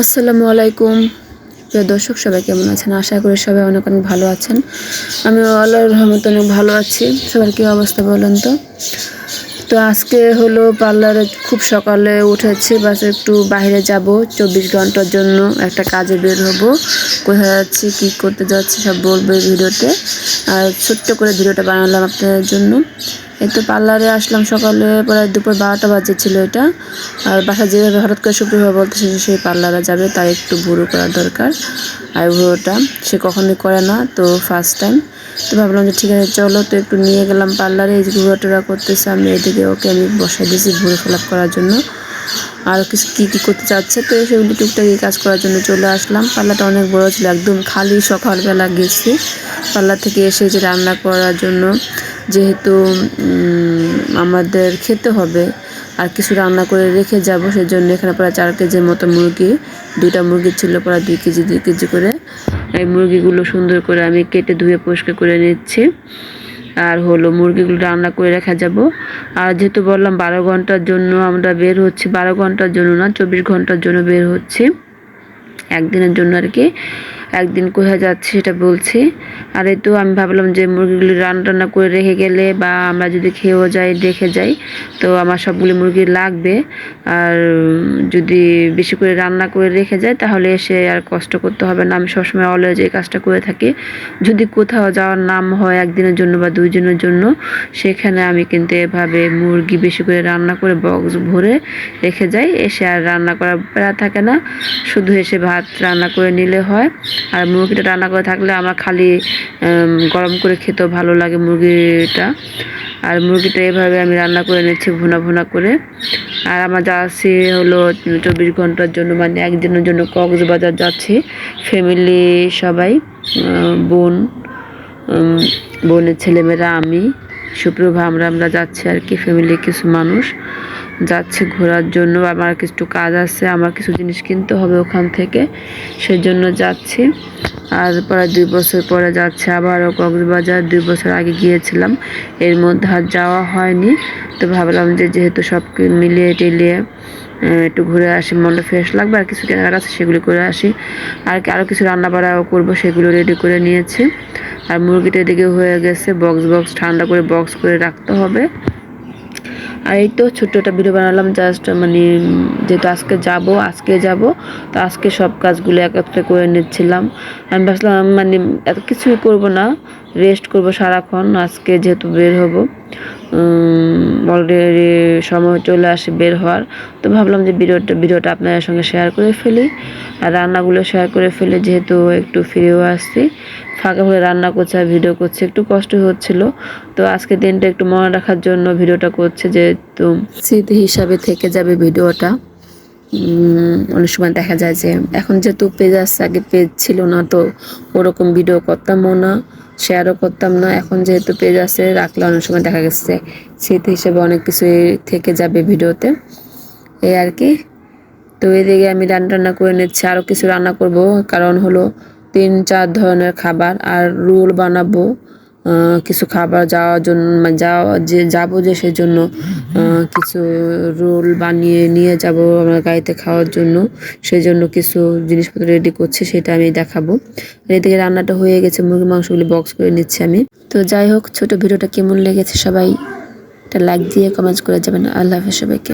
আসসালামু আলাইকুম। প্রিয় দর্শক, সবাই কেমন আছেন? আশা করি সবাই অনেক অনেক ভালো আছেন। আমি আল্লাহর রহমত অনেক ভালো আছি। সবার কী অবস্থা বলেন তো? তো আজকে হলো পার্লারে খুব সকালে উঠেছি, বাস একটু বাইরে যাব। চব্বিশ ঘণ্টার জন্য একটা কাজে বের হব। কোথায় যাচ্ছি, কী করতে যাচ্ছি সব বলবে ভিডিওতে। আর ছোট্ট করে ভিডিওটা বানালাম আপনাদের জন্য। তো পার্লারে আসলাম সকালে, প্রায় দুপুর বারোটা বাজে ছিল এটা। আর বাসা যেভাবে হঠাৎ করে শুক্রবার বলতেছে যে সেই পার্লারে যাবে, তাই একটু ভুরু করার দরকার। আর ভুরোটা, সে কখনোই করে না, তো ফার্স্ট টাইম তো ভাবলাম যে ঠিক আছে, চলো তো একটু নিয়ে গেলাম পার্লারে। এই যে ভুরোটা করতেছে, আমি এদিকে ওকে, আমি বসাই দিয়েছি ঘুরে ফেলাপ করার জন্য। আর কিছু কী কী করতে চাচ্ছে তো সেগুলি টুকটাক কাজ করার জন্য চলে আসলাম। পাল্লাটা অনেক বড় ছিল, একদম খালি সকালবেলা গেছি। পাল্লা থেকে এসে যে রান্না করার জন্য যেহেতু আমাদের খেতে হবে, আর কিছু রান্না করে রেখে যাব, সেজন্য এখানে প্রায় চার কেজির মতো মুরগি, দুইটা মুরগি ছিল প্রায় দুই কেজি দুই কেজি করে। এই মুরগিগুলো সুন্দর করে আমি কেটে ধুয়ে পরিষ্কার করে নিচ্ছি। আর হলো মুরগিগুলো রান্না করে রাখা যাব। আর যেহেতু বললাম বারো ঘণ্টার জন্য আমরা বের হচ্ছি, বারো ঘণ্টার জন্য না, চব্বিশ ঘণ্টার জন্য বের হচ্ছে। একদিনের জন্য আর কি। একদিন কোথায় যাচ্ছে সেটা বলছি। আর এই তো আমি ভাবলাম যে মুরগিগুলি রান্না টান্না করে রেখে গেলে বা আমরা যদি খেয়েও যাই রেখে যাই, তো আমার সবগুলি মুরগি লাগবে। আর যদি বেশি করে রান্না করে রেখে যায়, তাহলে এসে আর কষ্ট করতে হবে না। আমি সবসময় অলওয়েজ এই কাজটা করে থাকি। যদি কোথাও যাওয়ার নাম হয় একদিনের জন্য বা দুই দিনের জন্য, সেখানে আমি কিন্তু এভাবে মুরগি বেশি করে রান্না করে বক্স ভরে রেখে যাই। এসে আর রান্না করা প্যারা থাকে না। শুধু এসে ভাত রান্না করে নিলে হয়। আর মুরগিটা রান্না করে থাকলে আমার খালি গরম করে খেতেও ভালো লাগে মুরগিটা। আর মুরগিটা এভাবে আমি রান্না করে নিচ্ছি ভুনা ভুনা করে। আর আমার যাচ্ছি হলো চব্বিশ ঘণ্টার জন্য মানে একদিনের জন্য কক্সবাজার যাচ্ছি। ফ্যামিলি সবাই বোন বোনের ছেলেমেয়েরা, আমি, সুপ্রভা, আমরা আমরা যাচ্ছি আর কি ফ্যামিলি কিছু মানুষ। যাচ্ছে ঘোরার জন্য, আমার কিছু কাজ আছে, আমার কিছু জিনিস কিনতে হবে ওখান থেকে, সেজন্য যাচ্ছি। আর প্রায় দুই বছর পরে যাচ্ছে, আবারও কক্সবাজার, দুই বছর আগে গিয়েছিলাম, এর মধ্যে আর যাওয়া হয়নি। তো ভাবলাম যে যেহেতু সব মিলিয়ে টিলিয়ে একটু ঘুরে আসি, মনটা ফ্রেশ লাগবে, আর কিছু কেনাকাটা আছে সেগুলি করে আসি। আর আরও কিছু রান্না বাড়াও করব, সেগুলো রেডি করে নিয়েছি। আর মুরগিটা এদিকে হয়ে গেছে বক্স বক্স ঠান্ডা করে বক্স করে রাখতে হবে। আর এই তো ছোট্ট একটা ভিডিও বানালাম জাস্ট মানে যেহেতু আজকে যাব আজকে যাব, তো আজকে সব কাজগুলো একত্রে করে নিচ্ছিলাম। আমি ভাবছিলাম মানে এত কিছুই করব না রেস্ট করব সারাক্ষণ, আজকে যেহেতু বের হব। অলরেডি সময় চলে আসে বের হওয়ার। তো ভাবলাম যে ভিডিওটা ভিডিওটা আপনাদের সঙ্গে শেয়ার করে ফেলি। আর রান্নাগুলো শেয়ার করে ফেলে, যেহেতু একটু ফিরেও আসছি ফাঁকা হয়ে রান্না করছে আর ভিডিও করছে। একটু কষ্ট হচ্ছিল। তো আজকে দিনটা একটু মনে রাখার জন্য ভিডিওটা করছে, যেহেতু স্মৃতি হিসাবে থেকে যাবে ভিডিওটা। অনেক সময় দেখা যায় যে, এখন যেহেতু পেজ আসছে আগে পেজ ছিল না, তো ওরকম ভিডিও করতামও না। শেয়ারও করতাম না। এখন যেহেতু পেজ আছে, রাখলে অনেক সময় দেখা গেছে। স্মৃতি হিসেবে অনেক কিছুই থেকে যাবে ভিডিওতে। এই আর কি। তো এদিকে আমি রান্না টান্না করে নিচ্ছি আরও কিছু রান্না করব। কারণ হলো তিন চার ধরনের খাবার আর রোল বানাবো। কিছু খাবার যাওয়ার জন্য মানে যাওয়া, যে যাব যে সেজন্য কিছু রোল বানিয়ে নিয়ে যাব আমার গাড়িতে খাওয়ার জন্য সেই জন্য কিছু জিনিসপত্র রেডি করছি, সেটা আমি দেখাবো। এদিকে রান্নাটা হয়ে গেছে, মুরগির মাংসগুলি বক্স করে নিচ্ছি আমি। তো যাই হোক, ছোট ভিডিওটা কেমন লেগেছে সবাই, একটা লাইক দিয়ে কমেন্টস করে যাবেন। আল্লাহ হাফেজ সবাইকে।